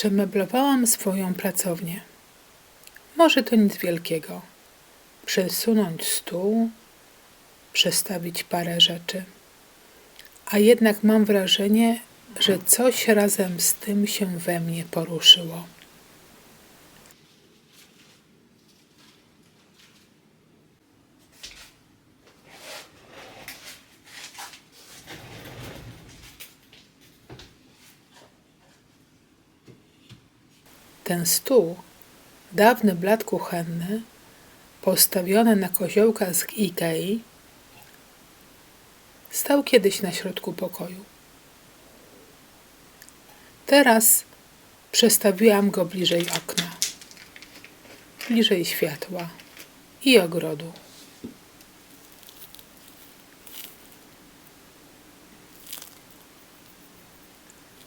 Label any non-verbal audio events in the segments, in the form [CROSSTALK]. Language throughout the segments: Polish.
Przemeblowałam swoją pracownię. Może to nic wielkiego. Przesunąć stół, przestawić parę rzeczy. A jednak mam wrażenie, że coś razem z tym się we mnie poruszyło. Ten stół, dawny blat kuchenny, postawiony na koziołka z Ikei, stał kiedyś na środku pokoju. Teraz przestawiłam go bliżej okna, bliżej światła i ogrodu.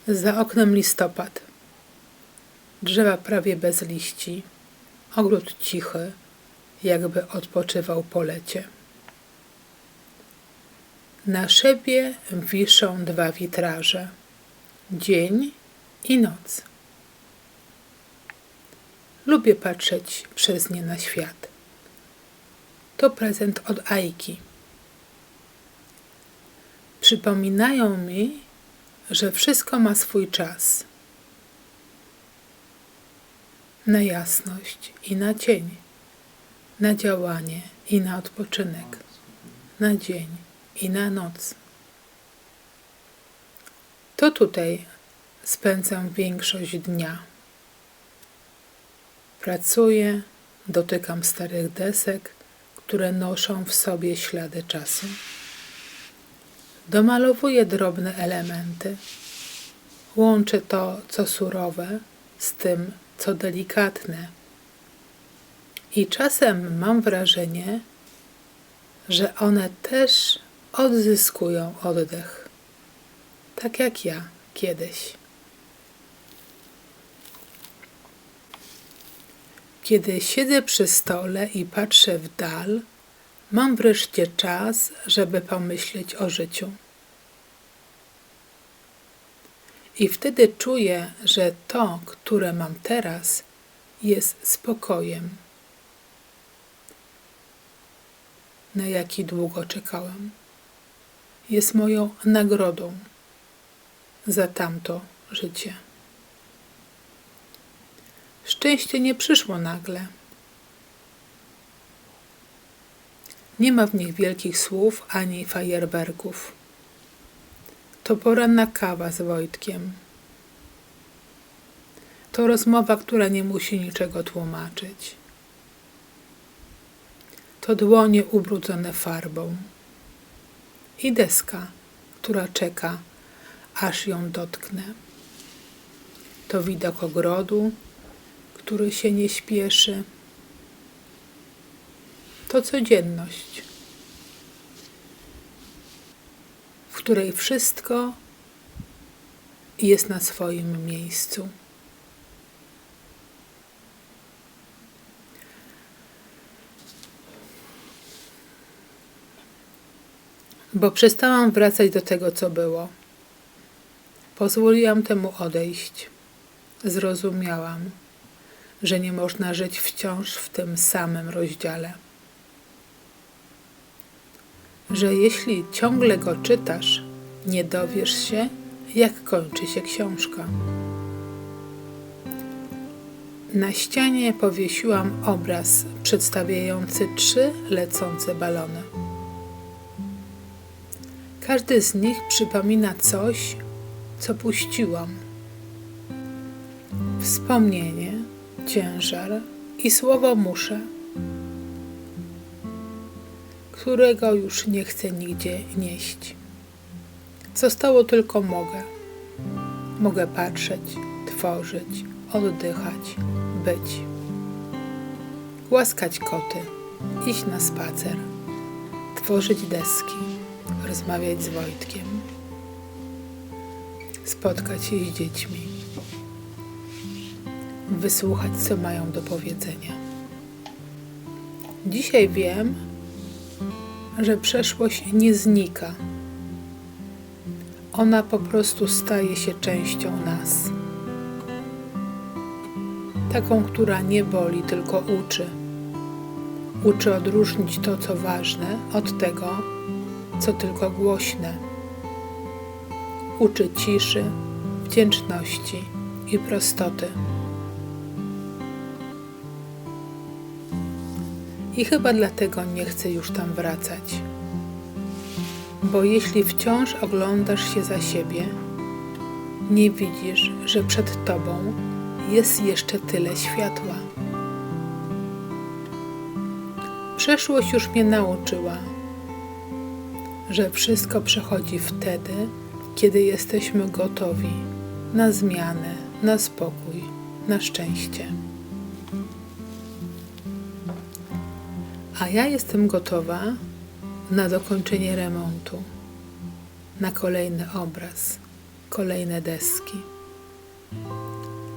Za oknem listopad. Drzewa prawie bez liści, ogród cichy, jakby odpoczywał po lecie. Na szybie wiszą dwa witraże dzień i noc. Lubię patrzeć przez nie na świat. To prezent od Aiki. Przypominają mi, że wszystko ma swój czas. Na jasność i na cień, na działanie i na odpoczynek, na dzień i na noc. To tutaj spędzam większość dnia. Pracuję, dotykam starych desek, które noszą w sobie ślady czasu. Domalowuję drobne elementy. Łączę to, co surowe, z tym, co delikatne. I czasem mam wrażenie, że one też odzyskują oddech, tak jak ja kiedyś. Kiedy siedzę przy stole i patrzę w dal, mam wreszcie czas, żeby pomyśleć o życiu. I wtedy czuję, że to, które mam teraz, jest spokojem, na jaki długo czekałem. Jest moją nagrodą za tamto życie. Szczęście nie przyszło nagle. Nie ma w nich wielkich słów ani fajerwerków. To poranna kawa z Wojtkiem. To rozmowa, która nie musi niczego tłumaczyć. To dłonie ubrudzone farbą. I deska, która czeka, aż ją dotknę. To widok ogrodu, który się nie śpieszy. To codzienność, w której wszystko jest na swoim miejscu. Bo przestałam wracać do tego, co było. Pozwoliłam temu odejść. Zrozumiałam że nie można żyć wciąż w tym samym rozdziale. Że jeśli ciągle go czytasz, nie dowiesz się, jak kończy się książka. Na ścianie powiesiłam obraz przedstawiający trzy lecące balony. Każdy z nich przypomina coś, co puściłam. Wspomnienie, ciężar i słowo muszę, którego już nie chcę nigdzie nieść. Zostało tylko mogę. Mogę patrzeć, tworzyć, oddychać, być. Głaskać koty, iść na spacer, tworzyć deski, rozmawiać z Wojtkiem, spotkać się z dziećmi wysłuchać, co mają do powiedzenia. Dzisiaj wiem, że przeszłość nie znika. Ona po prostu staje się częścią nas. taką, która nie boli, tylko uczy. Uczy odróżnić to, co ważne, od tego, co tylko głośne. Uczy ciszy, wdzięczności i prostoty. I chyba dlatego nie chcę już tam wracać. Bo jeśli wciąż oglądasz się za siebie, nie widzisz, że przed tobą jest jeszcze tyle światła. Przeszłość już mnie nauczyła, że wszystko przechodzi wtedy, kiedy jesteśmy gotowi na zmianę, na spokój, na szczęście. A ja jestem gotowa na dokończenie remontu, na kolejny obraz, kolejne deski,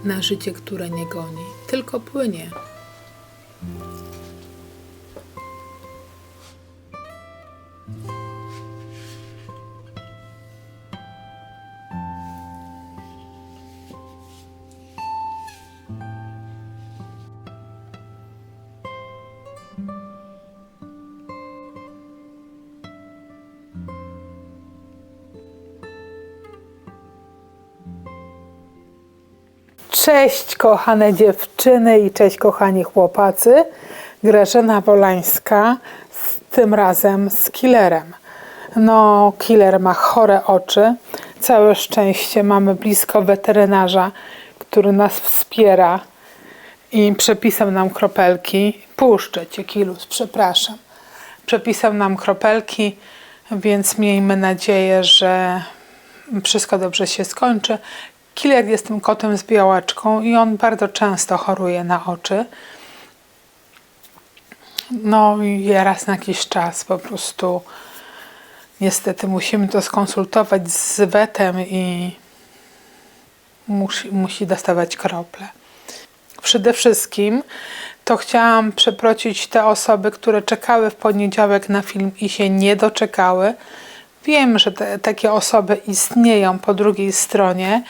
na życie, które nie goni, tylko płynie. Cześć kochane dziewczyny i cześć kochani chłopacy. Grażyna Wolańska, tym razem z killerem. No, killer ma chore oczy. Całe szczęście mamy blisko weterynarza, który nas wspiera i przepisał nam kropelki. Puszczę cię, Kilus, przepraszam. Przepisał nam kropelki, więc miejmy nadzieję, że wszystko dobrze się skończy. Killer jest tym kotem z białaczką i on bardzo często choruje na oczy. No i raz na jakiś czas po prostu niestety musimy to skonsultować z wetem i musi, musi dostawać krople. Przede wszystkim to chciałam przeprosić te osoby, które czekały w poniedziałek na film i się nie doczekały. Wiem, że te, takie osoby istnieją po drugiej stronie,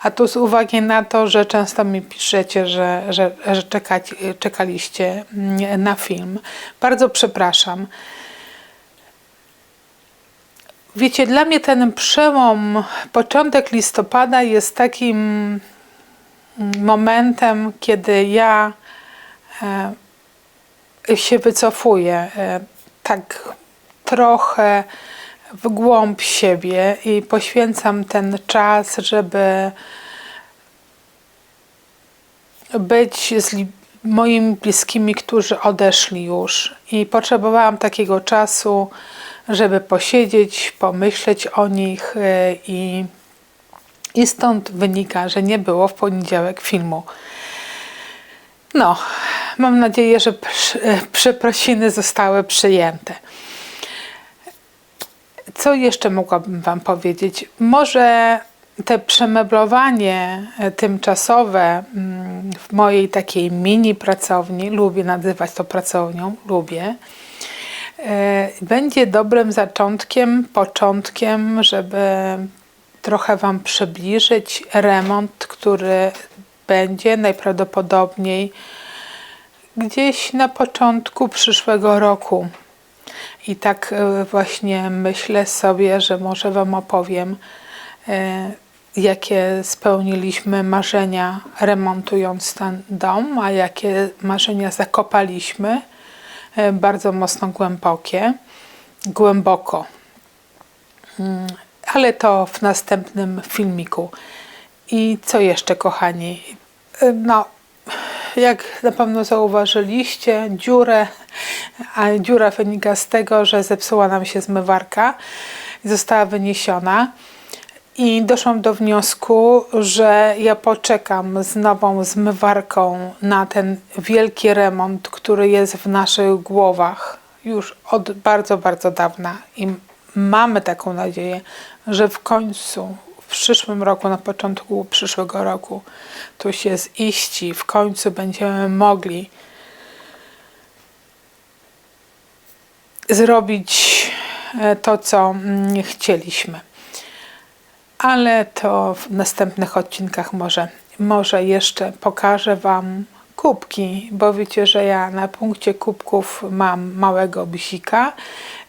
a tu z uwagi na to, że często mi piszecie, że, że, że czekać, czekaliście na film. Bardzo przepraszam. Wiecie, dla mnie ten przełom, początek listopada jest takim momentem, kiedy ja e, się wycofuję. E, tak trochę w głąb siebie i poświęcam ten czas, żeby być z moimi bliskimi, którzy odeszli już. I potrzebowałam takiego czasu, żeby posiedzieć, pomyśleć o nich y, i, i stąd wynika, że nie było w poniedziałek filmu. No, mam nadzieję, że przeprosiny zostały przyjęte. Co jeszcze mogłabym Wam powiedzieć? Może te przemeblowanie e, tymczasowe mm, w mojej takiej mini pracowni, lubię nazywać to pracownią, lubię, e, będzie dobrym zaczątkiem, początkiem, żeby trochę Wam przybliżyć remont, który będzie najprawdopodobniej gdzieś na początku przyszłego roku. I tak e, właśnie myślę sobie, że może Wam opowiem, e, jakie spełniliśmy marzenia remontując ten dom, a jakie marzenia zakopaliśmy. E, bardzo mocno głębokie, głęboko. Mm, ale to w następnym filmiku. I co jeszcze, kochani? No, jak na pewno zauważyliście, dziurę, a dziura wynika z tego, że zepsuła nam się zmywarka została wyniesiona. I doszłam do wniosku, że ja poczekam z nową zmywarką na ten wielki remont, który jest w naszych głowach już od bardzo, bardzo dawna. I mamy taką nadzieję, że w końcu przyszłym roku, na początku przyszłego roku, tu się ziści, w końcu będziemy mogli zrobić e, to, co mm, chcieliśmy. Ale to w następnych odcinkach może może jeszcze pokażę Wam kubki, bo wiecie, że ja na punkcie kubków mam małego bisika.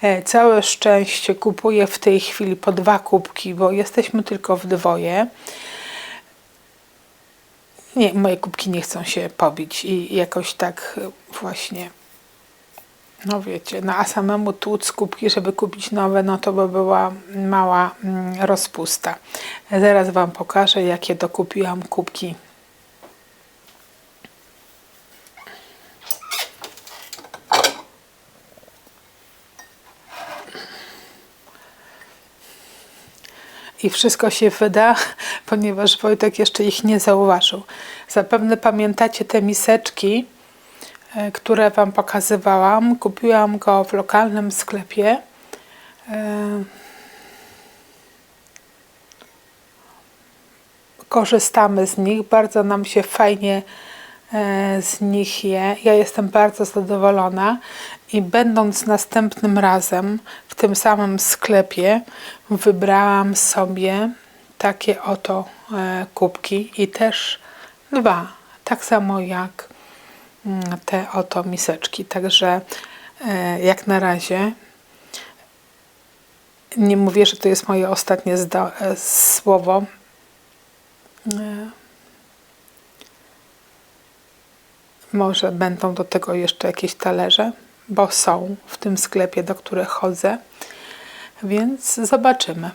E, Całe szczęście kupuję w tej chwili po dwa kubki, bo jesteśmy tylko w dwoje. Nie, moje kubki nie chcą się pobić i jakoś tak e, właśnie no wiecie, no a samemu tłuc kubki, żeby kupić nowe, no to by była mała mm, rozpusta. Zaraz Wam pokażę, jakie dokupiłam kubki. I wszystko się wyda, [LAUGHS] ponieważ Wojtek jeszcze ich nie zauważył. Zapewne pamiętacie te miseczki, e, które Wam pokazywałam. Kupiłam go w lokalnym sklepie. E, Korzystamy z nich, bardzo nam się fajnie z nich je. Ja jestem bardzo zadowolona i będąc następnym razem w tym samym sklepie, wybrałam sobie takie oto e, kubki i też dwa, tak samo jak mm, te oto miseczki. Także e, jak na razie nie mówię, że to jest moje ostatnie e, słowo. E, Może będą do tego jeszcze jakieś talerze, bo są w tym sklepie, do których chodzę. Więc zobaczymy.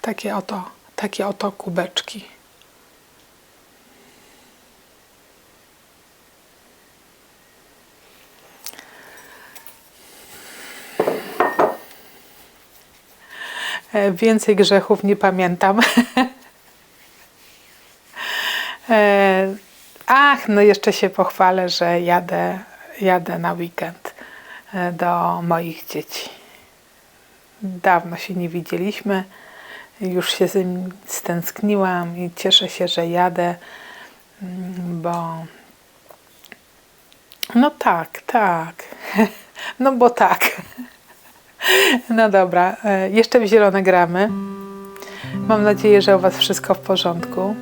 Takie oto, takie oto kubeczki. E, Więcej grzechów nie pamiętam. [LAUGHS] E, No jeszcze się pochwalę, że jadę, jadę na weekend e, do moich dzieci. Dawno się nie widzieliśmy. Już się z nim stęskniłam i cieszę się, że jadę, mm, bo no tak, tak. [LAUGHS] No bo tak. [LAUGHS] No dobra, e, jeszcze w zielone gramy. Mam nadzieję, że u Was wszystko w porządku,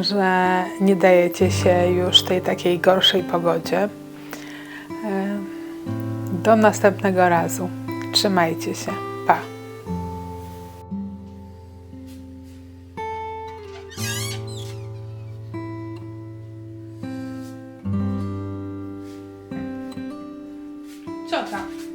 że nie dajecie się już tej takiej gorszej pogodzie. E, Do następnego razu. Trzymajcie się. Pa. Co tam?